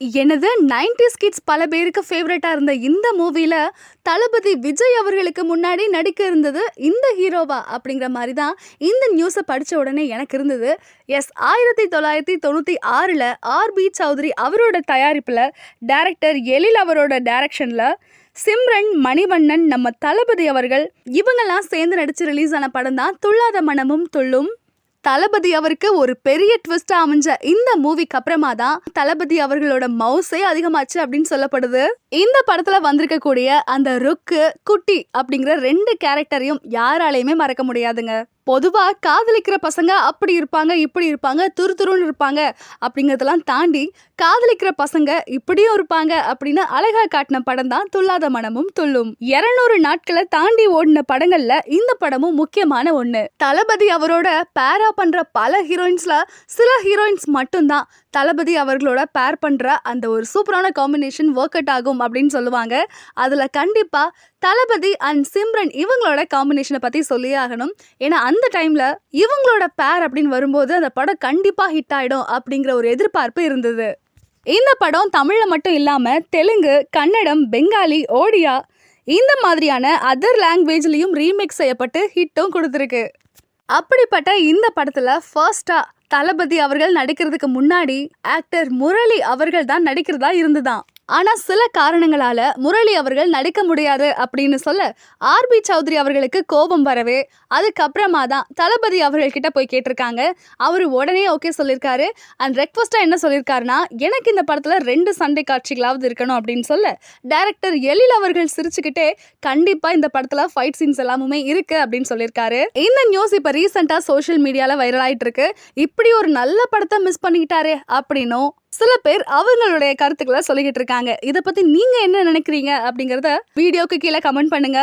எனது 90s kids பல பேருக்கு ஃபேவரட்டாக இருந்த இந்த மூவியில் தளபதி விஜய் அவர்களுக்கு முன்னாடி நடிக்க இருந்தது இந்த ஹீரோவா? அப்படிங்கிற மாதிரி தான் இந்த நியூஸை படித்த உடனே எனக்கு இருந்தது. S 1996ல RP. சௌத்ரி அவரோட தயாரிப்பில் டேரக்டர் எழில் அவரோட டைரக்ஷன்ல, சிம்ரன், மணிவண்ணன், நம்ம தளபதி அவர்கள் இவங்கெல்லாம் சேர்ந்து நடித்து ரிலீஸ் ஆன படம் தான் துள்ளாத மனமும் துள்ளும். தளபதி அவருக்கு ஒரு பெரிய ட்விஸ்டா அமைஞ்ச இந்த மூவிக்கு அப்புறமா தான் தளபதி அவர்களோட மவுஸே அதிகமாச்சு அப்படின்னு சொல்லப்படுது. இந்த படத்துல வந்திருக்கக்கூடிய அந்த ருக்கு, குட்டி அப்படிங்கிற ரெண்டு கேரக்டரையும் யாராலையுமே மறக்க முடியாதுங்க. பொதுவாக காதலிக்கிற பசங்க அப்படி இருப்பாங்க, இப்படி இருப்பாங்க, துருதுருன்னு இருப்பாங்க அப்படிங்கிறதெல்லாம் தாண்டி, காதலிக்கிற பசங்க இப்படியும் இருப்பாங்க அப்படின்னு அழகா காட்டின படம் தான் துல்லாத மனமும் துள்ளும். இருநூறு நாட்களை தாண்டி ஓடின படங்கள்ல இந்த படமும் முக்கியமான ஒண்ணு. தளபதி அவரோட பேரா பண்ற பல ஹீரோயின்ஸ்ல சில ஹீரோயின்ஸ் மட்டும்தான் தளபதி அவர்களோட பேர் பண்ற அந்த ஒரு சூப்பரான காம்பினேஷன் ஒர்க் அவுட் ஆகும் அப்படின்னு சொல்லுவாங்க. அதுல கண்டிப்பா தளபதி அண்ட் சிம்ரன் இவங்களோட காம்பினேஷனை பத்தி சொல்லியே ஆகணும். ஏன்னா அந்த அந்த டைமில் இவங்களோட பேர் அப்படின்னு வரும்போது அந்த படம் கண்டிப்பாக ஹிட் ஆகிடும் அப்படிங்கிற ஒரு எதிர்பார்ப்பு இருந்தது. இந்த படம் தமிழில் மட்டும் இல்லாமல் தெலுங்கு, கன்னடம், பெங்காலி, ஓடியா இந்த மாதிரியான அதர் லாங்குவேஜ்லேயும் ரீமேக் செய்யப்பட்டு ஹிட்டும் கொடுத்துருக்கு அப்படிப்பட்ட இந்த படத்தில் ஃபர்ஸ்ட்டாக தளபதி அவர்கள் நடிக்கிறதுக்கு முன்னாடி ஆக்டர் முரளி அவர்கள் தான் நடிக்கிறதா இருந்துதான் ஆனா சில காரணங்களால முரளி அவர்கள் நடிக்க முடியாது அப்படின்னு சொல்ல, ஆர்.பி. சௌத்ரி அவர்களுக்கு கோபம் வரவே, அதுக்கப்புறமா தான் தளபதி அவர்கள்கிட்ட போய் கேட்டிருக்காங்க. அவர் உடனே ஓகே சொல்லியிருக்காரு. அண்ட் ரெக்வெஸ்ட்டா என்ன சொல்லியிருக்காருன்னா, எனக்கு இந்த படத்துல ரெண்டு சண்டை காட்சிகளாவது இருக்கணும் அப்படின்னு சொல்ல, டைரக்டர் எழில் அவர்கள் சிரிச்சுக்கிட்டே, கண்டிப்பா இந்த படத்துல ஃபைட் சீன்ஸ் எல்லாமுமே இருக்கு அப்படின்னு சொல்லியிருக்காரு. இந்த நியூஸ் இப்ப ரீசென்ட்டா சோஷியல் மீடியால வைரல் ஆயிட்டு இருக்கு. இப்படி ஒரு நல்ல படத்தை மிஸ் பண்ணிக்கிட்டாரே அப்படின்னும் சில பேர் அவங்களுடைய கருத்துக்களை சொல்லிக்கிட்டு இருக்காங்க. இதை பத்தி நீங்க என்ன நினைக்கிறீங்க அப்படிங்கிறத வீடியோக்கு கீழ கமெண்ட் பண்ணுங்க.